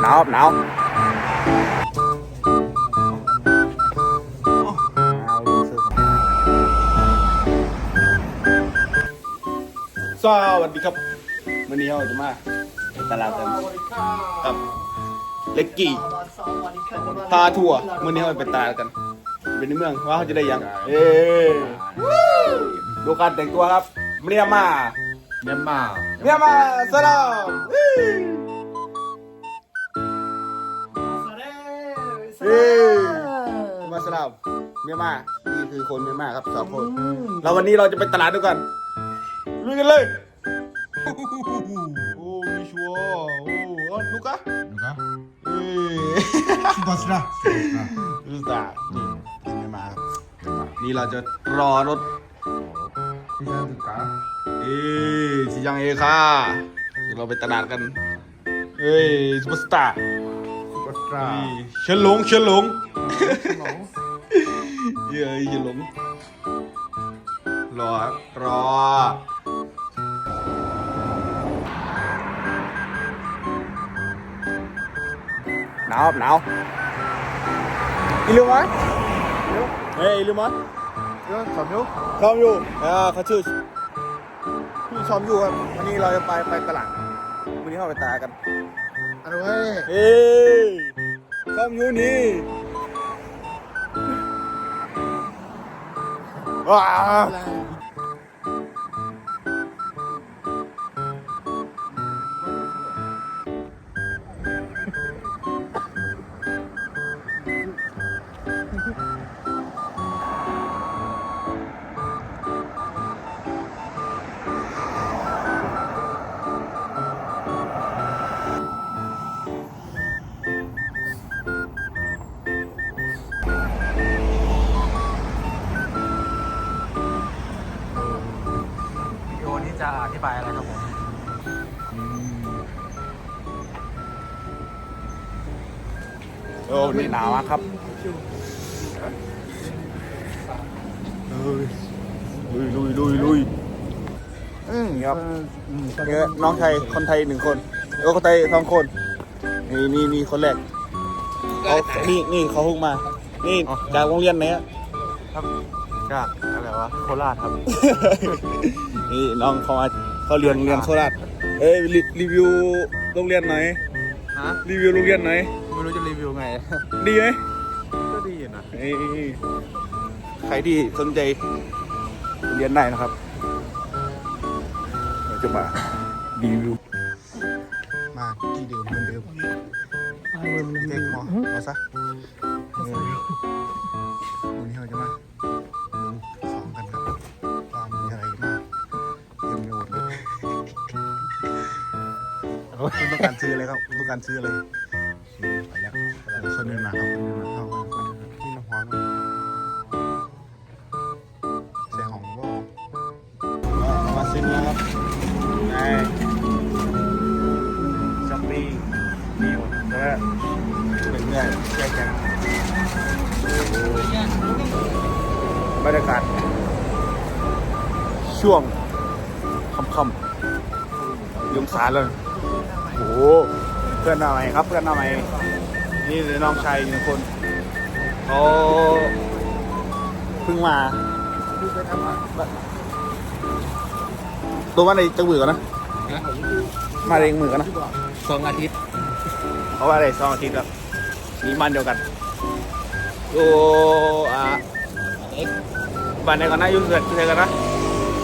หนาวครับหนาวสวัสดีครับวันนี้เราจะมาตลาดกันกับเล็กกี้พาทัวร์วันนี้เราไปตลาดกันเป็นในเมืองว่าเขาจะได้ยัง เอ้ดูการแต่งตัวครับเมียมาเมียนมาเมียมาสลาม เฮ้มาสลาบเมียมานี่คือคนเมียมาครับสองคนเราวันนี้เราจะไปตลาดด้วยกันลุยกันเลยโอ้ดิชัวโอ้ลูกะลูกะเอ้ยบัสระลูกะนี่เมียมานี่เราจะรอรถที่ยังถึงกาเอ้ยชิจังเอค่ะเเราไปตลาดกันเอ้ยซุปเปอร์สตาร์ ครับ เฉินหลงเฉินหลงเย้ยเฉินหลง รอรับอหนาวหนาวอีลูมัสเฮ้ยอีลูมัสเดี๋ยชอามยูชอมอยู่อ่าเขาชื่อพี่ชอมอยู่ครับวันนี้เราจะไปไปตลาดวันนี้เราไปตลากันอันนี้เฮ้ย อยู่นี่ว้าว บายอะไรครับผมโอ้นี่หนาวมากครับเฮ้ยลุยลุยลุยลุยอืมครับเนี่ยน้องชายคนไทยหนึ่งคนแล้วก็คนไทยสองคน นี่นี่นี่คนแรกเขานี่นี่เขาเพิ่งมา นี่จากโรงเรียนไหนอะจากอะไรวะ โคราชครับ นี่น้องเขามา เขาเรียนโรงเรียนโคราชเอ้ยรีรีวิวโรงเรียนหน่อยฮะรีวิวโรงเรียนหน่อยไม่รู้จะรีวิวไง ดีไหมก็ดีอยู่นะเอ้ยใครที่สนใจเรียนได้นะครับเราจะมารีวิวมาที่เดิมเหมือนเดิมเด็กหมอเอาซะ การซื้ออะไรครับต้องการซื้ออะไรอืมไปแล้วคนเดินมาครับคนเดินมาเข้าคนเดินมาที่น้ำฮ้อนใส่ของว่ามาซื้อครับในช้อปปี้ดีหมดแล้วเป็นเงื่อนแยกกันบรรยากาศช่วงค่ำๆยงสารเลย โอ้โหเพื่อนหน้าใหม่ครับเพื่อนหน้าใหม่นี่เลยน้องชายอีกหนึ่งคนเขาเพิ่งมาตัวว่าในจังมือก่อนนะ มาเองมือก่อนนะสองอาทิตย์เพราะว่าอะไรสองอาทิตย์แล้วมีมันเดียวกันโอ้อ่าบ้านไหนก่อนนะอยุ่งเกิดที่ไหนกันนะ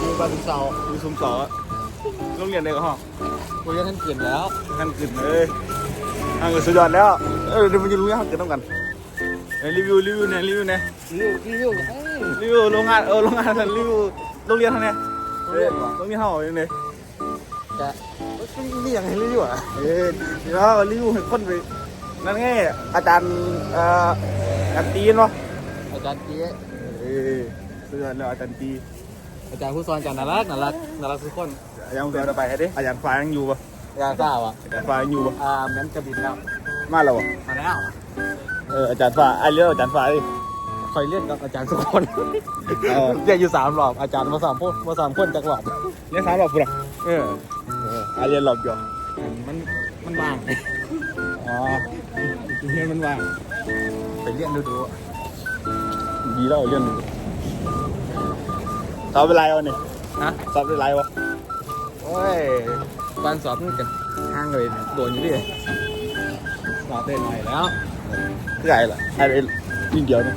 มีบันเสาร์อยู่ซุมสอ โรงเรียนไหนกันห้องคุยกันท่านเขียนแล้วกันกึ่นเลยอันก็สุดยอดแล้ว เออเดี๋ยวมันจะรู้ยังเกิดต้องกันเอ้ยรีวิวรีวิวเนี่ยรีวิวเนี่ยรีวิวรีวิวเอ้ยรีวิวโรงงานเออโรงงานรีวิวโรงเรียนเท่านี้เออโรงเรียนเท่าอย่างนี้จะนี่ยังไงรีวิวอะเออเดี๋ยวเรารีวิวให้คนไปนั่นไงอาจารย์เอ่ออาจารย์ตีนวะอาจารย์เจ๊เออเสื้อแล้วอาจารย์ตี อาจารย์ผู้สอนอาจารย์น่ารักน่ารักน่ารักทุกคนยังเดินไปให้ดิอาจารย์ฟ้ายังอยู่ปะอาจารย์ทราบอะอาจารย์ฟ้ายังอยู่ปะอ่าแม้นกระบินแล้วมาแล้วปะมาแล้วเอออาจารย์ฟ้าไอ้เรื่องอาจารย์ฟ้าดิคอยเรียนกับอาจารย์ทุกคนเออเรียนอยู่สามรอบอาจารย์มาสามคนมาสามคนจากหลอดเรียนสามรอบพุ่นอะเออเออไอ้เรียนรอบเดียวมันมันว่างอ๋อเงินมันว่างไปเรียนดูดูดีแล้วเรื่องนึง สอบเป็นไรวะเนี่ยฮะสอบเป็นไรวะโอ้ยวันสอบมันกันห้างเลยโดนอยู่ดิสอบได้หน่อยแล้วใหญ่ละไอ้เอ็นยิ่งเดียวนะ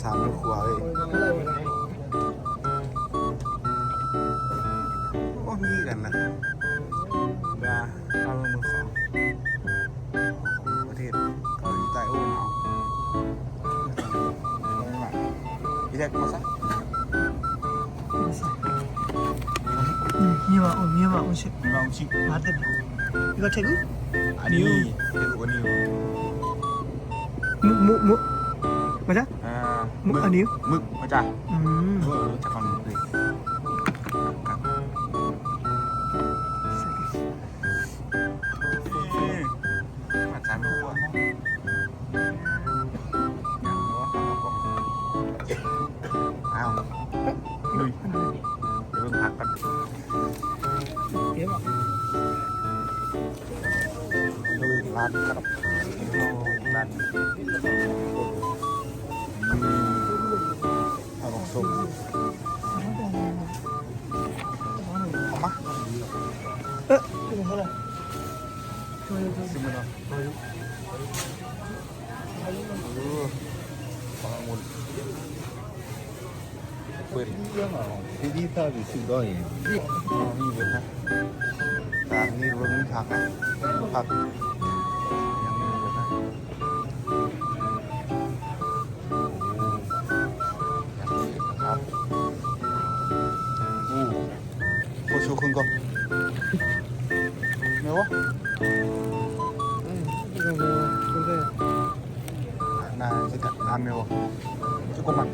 สามขวบเลยโอ้มีกันนะบาเข้าเมืองของประเทศเกาหลีใต้โอ้หนาวอีเด็กมาซะมีว่าโอ้มีว่าโอ้ชิมีว่าโอ้ชิมาเต็มอีก็เทกุอันนี้เทกุอันนี้มุมุมุมาจ้ะ มึกอันนี้มึกมาจ้ะอืมจากฝั่งนี้เลยมาจนมาก่อนอ้าวลุยเดี๋ยวพักกันเดี๋ยวดูร้านครับร้าน ส้มเอมาเอ๊ะคือเท่าไหร่สิบมันอะฟังมุนเปิดเรื่องอะที่นี่ถ้าดีสุดด้วยนี่เป็นนะตานี้รวมถึงผักนะผัก な時間雨をちょこまん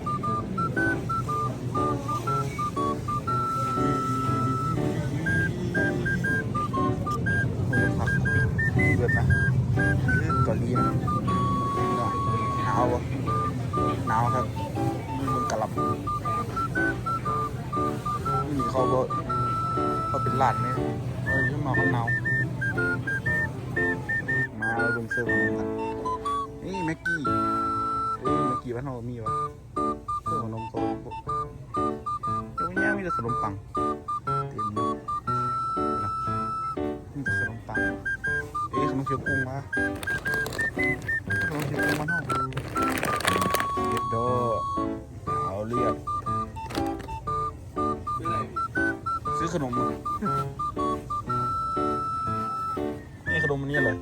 เกาหลีนะหนาวหนาวครับมันกระลับนี่เขาก็เขาเป็นหลาดเนี่ยเออขึ้นมาเขาหนาวมาเป็นเสื้อผ้า แม็กกี้เอ้ยแม็กกี้บ้านเรามีวะเสื้อขนมโซนปุ๊บเดี๋ยววันนี้มีแต่ขนมปังเต็มเลยนะมีแต่ขนมปังเอ้ยขนมเขียวกุ้งวะขนมเขียวกุ้งบ้านเราเด็ดโดเอาเรียบซื้อขนมมานี่ขนมมันนี่อร่อย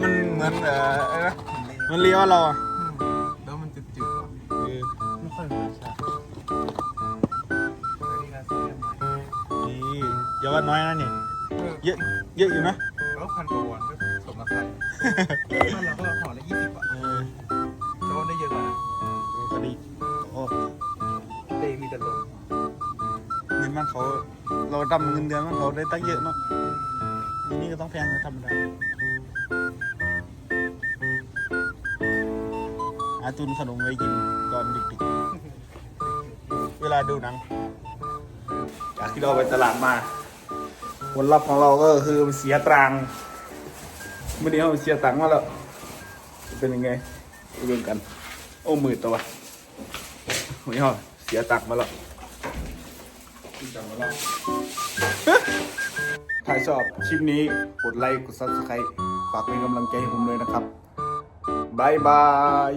มันเหมือนเอ่ออะไรนะมันเลี้ยวเราอะแล้วมันจืดจืดว่ะเออไม่ค่อยเหมือนชานี่อย่าว่าน้อยนะนี่เยอะเยอะอยู่นะแล้วพันกว่าวันก็สมราคาบ้านเราก็ห่อละยี่สิบบาทเออแต่ว่าได้เยอะกว่าดูคดีโอ้เดย์มีแต่ลมเงินมันเขาเราดำเงินเดือนมันเขาได้ตั้งเยอะเนาะที นี่ก็ต้องแพงนะธรรมดาอาตุนขนมไว้กินตอนดึกๆ เวลาดูหนัง จากที่เราไปตลาดมาผลลัพธ์ของเราก็คือมันเสียตรังค์เมื่อนี้เราเสียตังค์มาแล้วจะเป็นยังไงไปดูกัน โอ้หมื่นตัววันนี้เราเสียตังค์มาแล้ว ถ้าชอบคลิปนี้กดไลค์กด subscribe ฝากเป็นกำลังใจให้ผมเลยนะครับบายบาย